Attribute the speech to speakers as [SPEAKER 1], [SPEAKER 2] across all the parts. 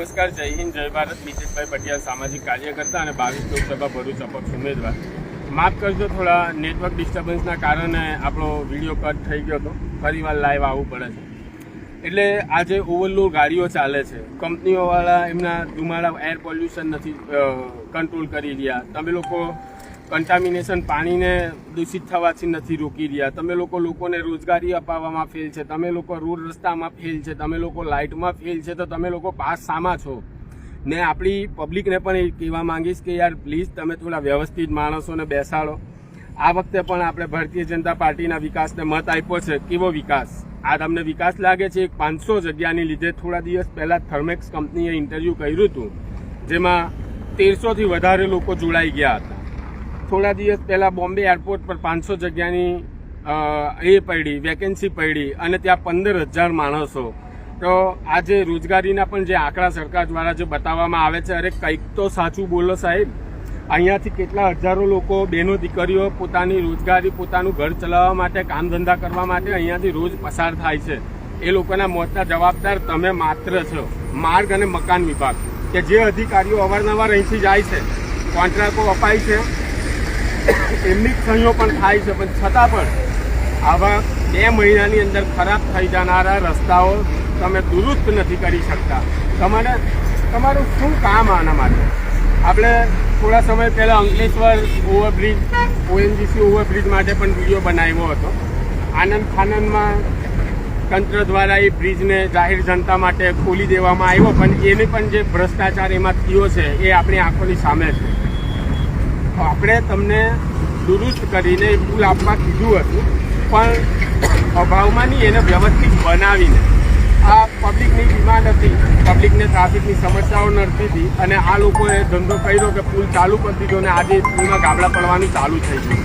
[SPEAKER 1] નમસ્કાર, જય હિન્દ, જય ભારત. મિતેશભાઈ પટિયાલ સામાજિક કાર્યકર્તા અને બાવીસ લોકસભા ભરૂચ અપક્ષ ઉમેદવાર. માફ કરજો, થોડા નેટવર્ક ડિસ્ટર્બન્સના કારણે આપણો વીડિયો કટ થઈ ગયો હતો. ફરીવાર લાઈવ આવવું પડે છે. એટલે આજે ઓવરલોડ ગાડીઓ ચાલે છે. કંપનીઓવાળા એમના ધુમાડા એર પોલ્યુશન નથી કંટ્રોલ કરી રહ્યા. તમે લોકો કન્ટામિનેશન પાણીને દૂષિત થવાથી નથી રોકી રહ્યા. તમે લોકો લોકોને રોજગારી અપાવવામાં ફેલ છે. તમે લોકો રોડ રસ્તામાં ફેલ છે. તમે લોકો લાઇટમાં ફેલ છે. તો તમે લોકો પાસ સામા છો? ને આપણી પબ્લિકને પણ એ કહેવા માંગીશ કે યાર પ્લીઝ તમે થોડા વ્યવસ્થિત માણસોને બેસાડો. આ વખતે પણ આપણે ભારતીય જનતા પાર્ટીના વિકાસને મત આપ્યો છે. કેવો વિકાસ? આ તમને વિકાસ લાગે છે? એક પાંચસો જગ્યાની લીધે થોડા દિવસ પહેલાં થર્મેક્સ કંપનીએ ઇન્ટરવ્યૂ કર્યું હતું, જેમાં તેરસોથી વધારે લોકો જોડાઈ ગયા હતા. થોડા દિવસ પહેલાં બોમ્બે એરપોર્ટ પર પાંચસો જગ્યાની એ પડી, વેકેન્સી પડી અને ત્યાં પંદર હજાર માણસો. તો આજે રોજગારીના પણ જે આંકડા સરકાર દ્વારા જે બતાવવામાં આવે છે, અરે કંઈક તો સાચું બોલો સાહેબ. અહીંયાથી કેટલા હજારો લોકો, બહેનો, દીકરીઓ પોતાની રોજગારી, પોતાનું ઘર ચલાવવા માટે, કામ ધંધા કરવા માટે અહીંયાથી રોજ પસાર થાય છે. એ લોકોના મોતના જવાબદાર તમે માત્ર છો. માર્ગ અને મકાન વિભાગ, કે જે અધિકારીઓ અવારનવાર અહીંથી જાય છે. કોન્ટ્રાક્ટો અપાય છે. એમની સહીઓ પણ થાય છે, પણ છતાં પણ આવા બે મહિનાની અંદર ખરાબ થઈ જનારા રસ્તાઓ તમે દુરુસ્ત નથી કરી શકતા. તમારે, તમારું શું કામ આના માટે? આપણે થોડા સમય પહેલાં અંકલેશ્વર ઓવરબ્રિજ, ઓએનજીસી ઓવરબ્રિજ માટે પણ વીડિયો બનાવ્યો હતો. આનંદ ખાનંદમાં તંત્ર દ્વારા એ બ્રિજને જાહેર જનતા માટે ખોલી દેવામાં આવ્યો, પણ એને પણ જે ભ્રષ્ટાચાર એમાં થયો છે, એ આપણી આંખોની સામે છે. આપણે તમને દુરુસ્ત કરીને પુલ આપવા કીધું હતું, પણ અભાવમાં નહીં, એને વ્યવસ્થિત બનાવીને. આ પબ્લિકની ડિમાન્ડ હતી, પબ્લિકને ટ્રાફિકની સમસ્યાઓ નડતી હતી, અને આ લોકોએ ધંધો કર્યો કે પુલ ચાલુ કરી દીધો અને આજે પુલમાં ગાબડા પડવાનું ચાલુ થઈ ગયું.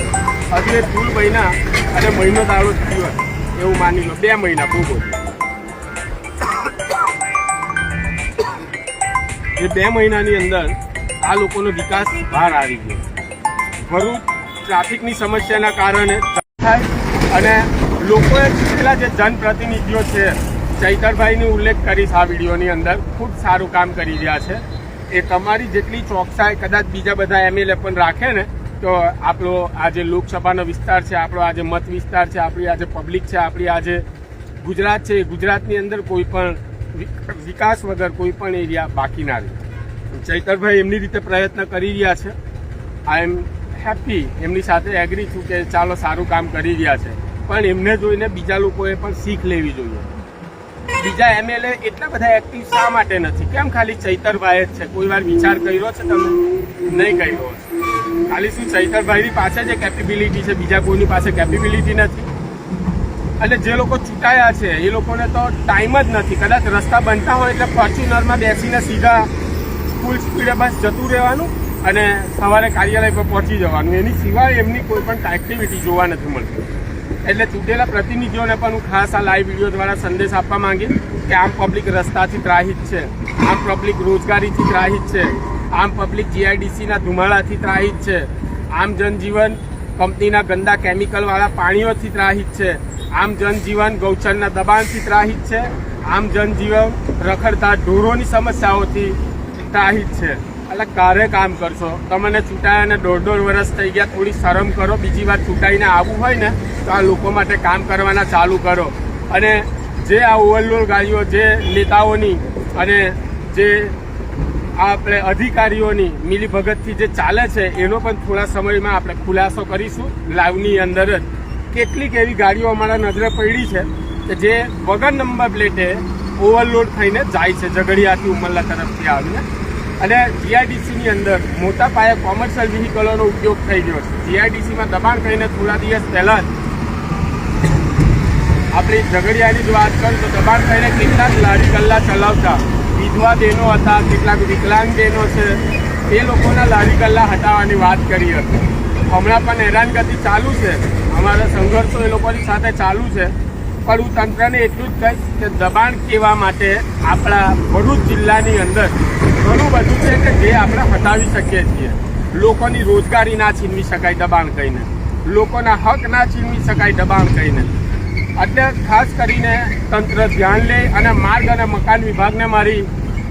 [SPEAKER 1] હજુ એ પુલ મહિના અને મહિનો દાડો થયો એવું માની લો, બે મહિના બધું એ બે મહિનાની અંદર આ લોકોનો વિકાસ બહાર આવી ગયો. ભરૂચ ટ્રાફિકની સમસ્યાના કારણે થાય અને લોકોએ ચૂંટેલા જે જનપ્રતિનિધિઓ છે, ચૈતરભાઈની ઉલ્લેખ કરીશ આ વિડીયોની અંદર. ખૂબ સારું કામ કરી રહ્યા છે. એ તમારી જેટલી ચોકસાઈ કદાચ બીજા બધા એમએલએ પણ રાખે ને, તો આપણો આ જે લોકસભાનો વિસ્તાર છે, આપણો આ જે મત વિસ્તાર છે, આપણી આ જે પબ્લિક છે, આપણી આ જે ગુજરાત છે, એ ગુજરાતની અંદર કોઈ પણ વિકાસ વગર કોઈ પણ એરિયા બાકી ના રહે. ચૈતરભાઈ એમની રીતે પ્રયત્ન કરી રહ્યા છે. આઈ એમ હેપી એમની સાથે એગ્રી છું કે ચાલો સારું કામ કરી રહ્યા છે. પણ એમને જોઈને બીજા લોકોએ પણ શીખ લેવી જોઈએ. બીજા એમએલએ એટલા બધા એક્ટિવ શા માટે નથી? કેમ ખાલી ચૈતરભાઈ જ છે? કોઈ વાર વિચાર કર્યો છે તમે? નહીં કર્યો ખાલી શું ચૈતરભાઈની પાસે જે કેપેબિલિટી છે, બીજા કોઈની પાસે કેપેબિલિટી નથી? અને જે લોકો ચૂંટાયા છે, એ લોકોને તો ટાઈમ જ નથી. કદાચ રસ્તા બનતા હોય એટલે ફોર્ચ્યુનરમાં બેસીને સીધા ફૂલ સ્પીડે બસ જતું રહેવાનું? અને સવારે કાર્યાલય પર પહોંચી જવાનું. એની સિવાય એમની કોઈ પણ એક્ટિવિટી જોવા નથી મળતી. એટલે ચૂંટેલા પ્રતિનિધિઓને પણ હું ખાસ આ લાઈવ વીડિયો દ્વારા સંદેશ આપવા માંગીશ કે આમ પબ્લિક રસ્તાથી ત્રાહિત છે. આમ પબ્લિક રોજગારીથી ત્રાહિત છે. આમ પબ્લિક જીઆઈડીસીના ધુમાડાથી ત્રાહિત છે. આમ જનજીવન કંપનીના ગંદા કેમિકલવાળા પાણીઓથી ત્રાહિત છે. આમ જનજીવન ગૌચરના દબાણથી ત્રાહિત છે. આમ જનજીવન રખડતા ઢોરોની સમસ્યાઓથી ત્રાહિત છે. એટલે ક્યારે કામ કરશો? તમને છૂટાયાને દોઢ દોઢ વર્ષ થઈ ગયા, થોડી શરમ કરો, બીજી વાર ચૂંટાઈને આવવું હોય ને, તો આ લોકો માટે કામ કરવાના ચાલુ કરો. અને જે આ ઓવરલોડ ગાડીઓ, જે નેતાઓની અને જે આપણે અધિકારીઓની મિલીભગતથી જે ચાલે છે, એનો પણ થોડા સમયમાં આપણે ખુલાસો કરીશું લાઈવની અંદર જ. કેટલીક એવી ગાડીઓ અમારા નજરે પડી છે કે જે વગર નંબર પ્લેટે ઓવરલોડ થઈને જાય છે, ઝઘડિયાથી ઉમરલા તરફથી આવીને. અને જીઆઈડીસીની અંદર મોટા પાયે કોમર્શિયલ વ્હીકલોનો ઉપયોગ થઈ ગયો છે. જીઆઈડીસીમાં દબાણ કરીને થોડા દિવસ પહેલા જ આપણી ઝઘડિયાની જ વાત કરું તો દબાણ કરીને કેટલાક લારી ગલ્લા ચલાવતા વિધવા બહેનો હતા, કેટલાક વિકલાંગ બહેનો છે, એ લોકોના લારી ગલ્લા હટાવવાની વાત કરી હતી. હમણાં પણ હેરાનગતિ ચાલુ છે. અમારા સંઘર્ષો એ લોકોની સાથે ચાલુ છે. પણ હું તંત્રને એટલું જ કહીશ કે દબાણ કહેવા માટે આપણા ભરૂચ જિલ્લાની અંદર બધું છે કે જે આપણે હટાવી શકીએ છીએ. લોકોની રોજગારી ના છીનવી શકાય દબાણ કહીને લોકોના હક ના છીનવી શકાય દબાણ કહીને એટલે ખાસ કરીને તંત્ર ધ્યાન લે અને માર્ગ અને મકાન વિભાગને મારી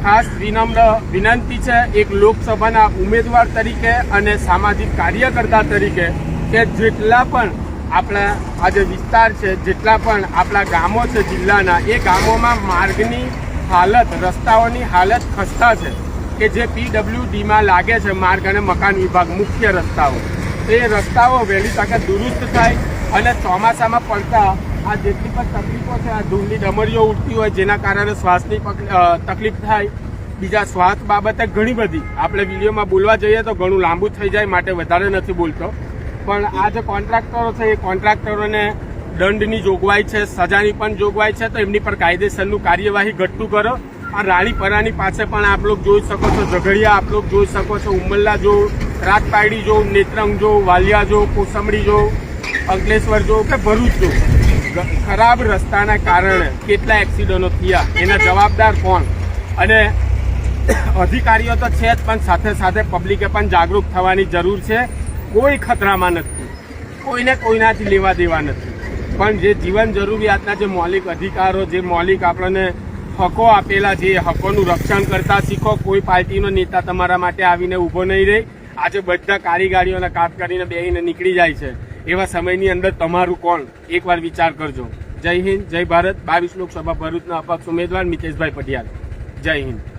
[SPEAKER 1] ખાસ વિનમ્ર વિનંતી છે એક લોકસભાના ઉમેદવાર તરીકે અને સામાજિક કાર્યકર્તા તરીકે કે જેટલા પણ આપણા આ જે વિસ્તાર છે, જેટલા પણ આપણા ગામો છે, જિલ્લાના, એ ગામોમાં માર્ગની હાલત, રસ્તાઓની હાલત ખસ્તા છે. કે જે પીડબ્લ્યુડીમાં લાગે છે માર્ગ અને મકાન વિભાગ, મુખ્ય રસ્તાઓ. એ રસ્તાઓ વહેલી તકે દુરુસ્ત થાય અને ચોમાસામાં પડતા આ જેટલી પણ તકલીફો છે, આ ધૂળની ડમરીઓ ઉડતી હોય જેના કારણે શ્વાસની તકલીફ થાય. બીજા શ્વાસ બાબતે ઘણી બધી. આપણે વિડીયોમાં બોલવા જઈએ તો ઘણું લાંબુ થઈ જાય, માટે વધારે નથી બોલતો. પણ આ જે કોન્ટ્રાક્ટરો છે, એ કોન્ટ્રાક્ટરોને દંડની જોગવાઈ છે, સજાની પણ જોગવાઈ છે, તો એમની પર કાયદેસરનું કાર્યવાહી ઘટતું કરો. આ રાણીપરાની પાસે પણ આપ લોકો જોઈ શકો છો, ઝઘડિયા આપ લોકો જોઈ શકો છો, ઉમલ્લા જો રાતપાયડી જો, નેત્રંગ જો, વાલિયા જો કોસંબડી જો, અંકલેશ્વર જો કે ભરૂચ જો. ખરાબ રસ્તાના કારણે કેટલા એક્સિડન્ટો થયા, એના જવાબદાર કોણ? અને અધિકારીઓ તો છે જ, પણ સાથે સાથે પબ્લિકે પણ જાગૃત થવાની જરૂર છે. કોઈ ખતરામાં નથી. કોઈને કોઈનાથી લેવા દેવા નથી. પણ જે જીવન જરૂરિયાતના જે મૌલિક અધિકારો, જે મૌલિક આપણને હકો આપેલા છે, એ હકોનું રક્ષણ કરતા શીખો. કોઈ પાર્ટીનો નેતા તમારા માટે આવીને ઊભો નહીં રહે. આજે બધા કારીગારીઓને કાપ કરીને બેહીને નીકળી જાય છે. એવા સમયની અંદર તમારું કોણ? એકવાર વિચાર કરજો. જય હિન્દ, જય ભારત. બાવીસ લોકસભા ભરૂચના અપક્ષ ઉમેદવાર મિતેશભાઈ પટિયાલ જય હિન્દ.